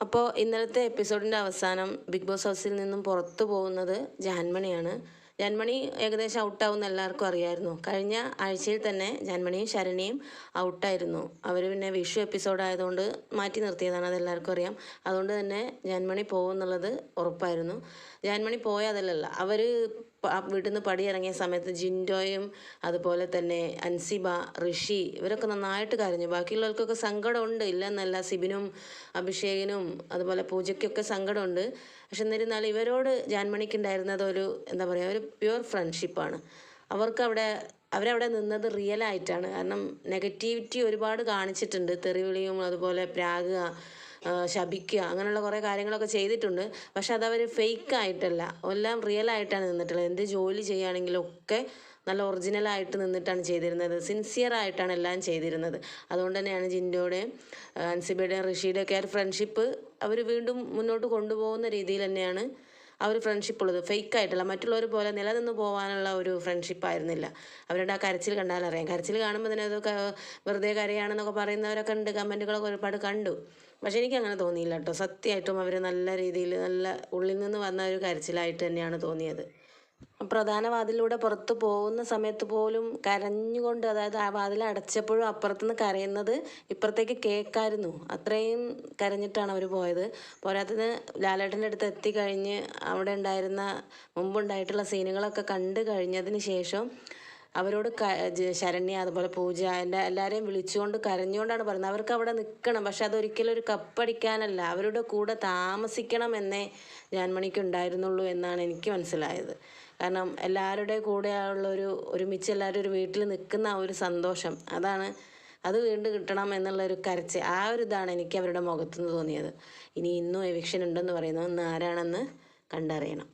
അപ്പോൾ ഇന്നലത്തെ എപ്പിസോഡിന്റെ അവസാനം ബിഗ് ബോസ് ഹൗസിൽ നിന്നും പുറത്തു പോകുന്നത് ജാൻമണിയാണ് ജാൻമണി ഏകദേശം ഔട്ടാവുമെന്ന് എല്ലാവർക്കും അറിയായിരുന്നു. കഴിഞ്ഞ ആഴ്ചയിൽ തന്നെ ജാൻമണിയും ശരണിയും ഔട്ടായിരുന്നു. അവർ പിന്നെ വിഷു എപ്പിസോഡ് ആയതുകൊണ്ട് മാറ്റി നിർത്തിയതാണ് അതെല്ലാവർക്കും അറിയാം. അതുകൊണ്ട് തന്നെ ജാൻമണി പോകുമെന്നുള്ളത് ഉറപ്പായിരുന്നു. ജാൻമണി പോയതല്ലല്ല അവർ വീട്ടിൽ നിന്ന് പടിയിറങ്ങിയ സമയത്ത് ജിൻഡോയും അതുപോലെ തന്നെ അൻസിബ ഋഷി ഇവരൊക്കെ നന്നായിട്ട് കരഞ്ഞു. ബാക്കിയുള്ളവർക്കൊക്കെ സങ്കടമുണ്ട് ഇല്ലെന്നല്ല സിബിനും അഭിഷേകിനും അതുപോലെ പൂജയ്ക്കൊക്കെ സങ്കടമുണ്ട്. പക്ഷെ എന്നിരുന്നാലും ഇവരോട് ജാൻമണിക്ക് ഉണ്ടായിരുന്നത് ഒരു എന്താ പറയുക ഒരു പ്യുവർ ഫ്രണ്ട്ഷിപ്പാണ്. അവർക്ക് അവിടെ അവരവിടെ നിന്നത് റിയൽ ആയിട്ടാണ്. കാരണം നെഗറ്റിവിറ്റി ഒരുപാട് കാണിച്ചിട്ടുണ്ട്. തെറിവിളിയും അതുപോലെ പ്രാകുക ആ, ശപിക്കുക അങ്ങനെയുള്ള കുറേ കാര്യങ്ങളൊക്കെ ചെയ്തിട്ടുണ്ട്. പക്ഷെ അതവർ ഫേക്ക് ആയിട്ടല്ല. എല്ലാം റിയൽ ആയിട്ടാണ് നിന്നിട്ടുള്ളത്. എന്ത് ജോലി ചെയ്യുകയാണെങ്കിലും ഒക്കെ നല്ല ഒറിജിനലായിട്ട് നിന്നിട്ടാണ് ചെയ്തിരുന്നത്. സിൻസിയർ ആയിട്ടാണ് എല്ലാം ചെയ്തിരുന്നത്. അതുകൊണ്ട് തന്നെയാണ് ജിൻഡോയുടെയും അൻസിബയുടെയും ഋഷിയുടെയും ഒക്കെ ഫ്രണ്ട്ഷിപ്പ് അവർ വീണ്ടും മുന്നോട്ട് കൊണ്ടുപോകുന്ന രീതിയിൽ തന്നെയാണ് ആ ഒരു ഫ്രണ്ട്ഷിപ്പ് ഉള്ളത്. ഫേക്ക് ആയിട്ടല്ല. മറ്റുള്ളവർ പോലെ നിലനിന്ന് പോകാനുള്ള ഒരു ഫ്രണ്ട്ഷിപ്പ് ആയിരുന്നില്ല. അവരുടെ ആ കരച്ചിൽ കണ്ടാൽ അറിയാം. കരച്ചിൽ കാണുമ്പോൾ തന്നെ അത് വെറുതെ കരയാണെന്നൊക്കെ പറയുന്നവരൊക്കെ ഉണ്ട്. കമന്റുകളൊക്കെ ഒരുപാട് കണ്ടു. പക്ഷെ എനിക്ക് അങ്ങനെ തോന്നിയില്ല കേട്ടോ. സത്യമായിട്ടും അവർ നല്ല രീതിയിൽ നല്ല ഉള്ളിൽ നിന്ന് വന്ന ഒരു കരച്ചിലായിട്ട് തന്നെയാണ് തോന്നിയത്. പ്രധാന വാതിലൂടെ പുറത്ത് പോകുന്ന സമയത്ത് പോലും കരഞ്ഞുകൊണ്ട് അതായത് ആ വാതിൽ അടച്ചപ്പോഴും അപ്പുറത്തുനിന്ന് കരയുന്നത് ഇപ്പുറത്തേക്ക് കേൾക്കായിരുന്നു. അത്രയും കരഞ്ഞിട്ടാണ് അവർ പോയത്. പോരാത്തതിന് ലാലേട്ടന്റെ അടുത്ത് എത്തിക്കഴിഞ്ഞ് അവിടെ ഉണ്ടായിരുന്ന മുമ്പുണ്ടായിട്ടുള്ള സീനുകളൊക്കെ കണ്ടു കഴിഞ്ഞതിന് ശേഷം അവരോട് ശരണ്യ അതുപോലെ പൂജ എല്ലാ എല്ലാവരെയും വിളിച്ചുകൊണ്ട് കരഞ്ഞുകൊണ്ടാണ് പറയുന്നത് അവർക്ക് അവിടെ നിൽക്കണം. പക്ഷെ അതൊരിക്കലും ഒരു കപ്പടിക്കാനല്ല. അവരുടെ കൂടെ താമസിക്കണം എന്നേ ജാൻമണിക്ക് ഉണ്ടായിരുന്നുള്ളൂ എന്നാണ് എനിക്ക് മനസ്സിലായത്. കാരണം എല്ലാവരുടെ കൂടെയുള്ള ഒരു ഒരുമിച്ച് എല്ലാവരും ഒരു വീട്ടിൽ നിൽക്കുന്ന ആ ഒരു സന്തോഷം അതാണ് അത് വീണ്ടും കിട്ടണം എന്നുള്ള ഒരു കരച്ച് ആ ഒരു ഇതാണ് എനിക്ക് അവരുടെ മുഖത്തുനിന്ന് തോന്നിയത്. ഇനി ഇന്നും എവിക്ഷൻ ഉണ്ടെന്ന് പറയുന്നു ഇന്ന് ആരാണെന്ന് കണ്ടറിയണം.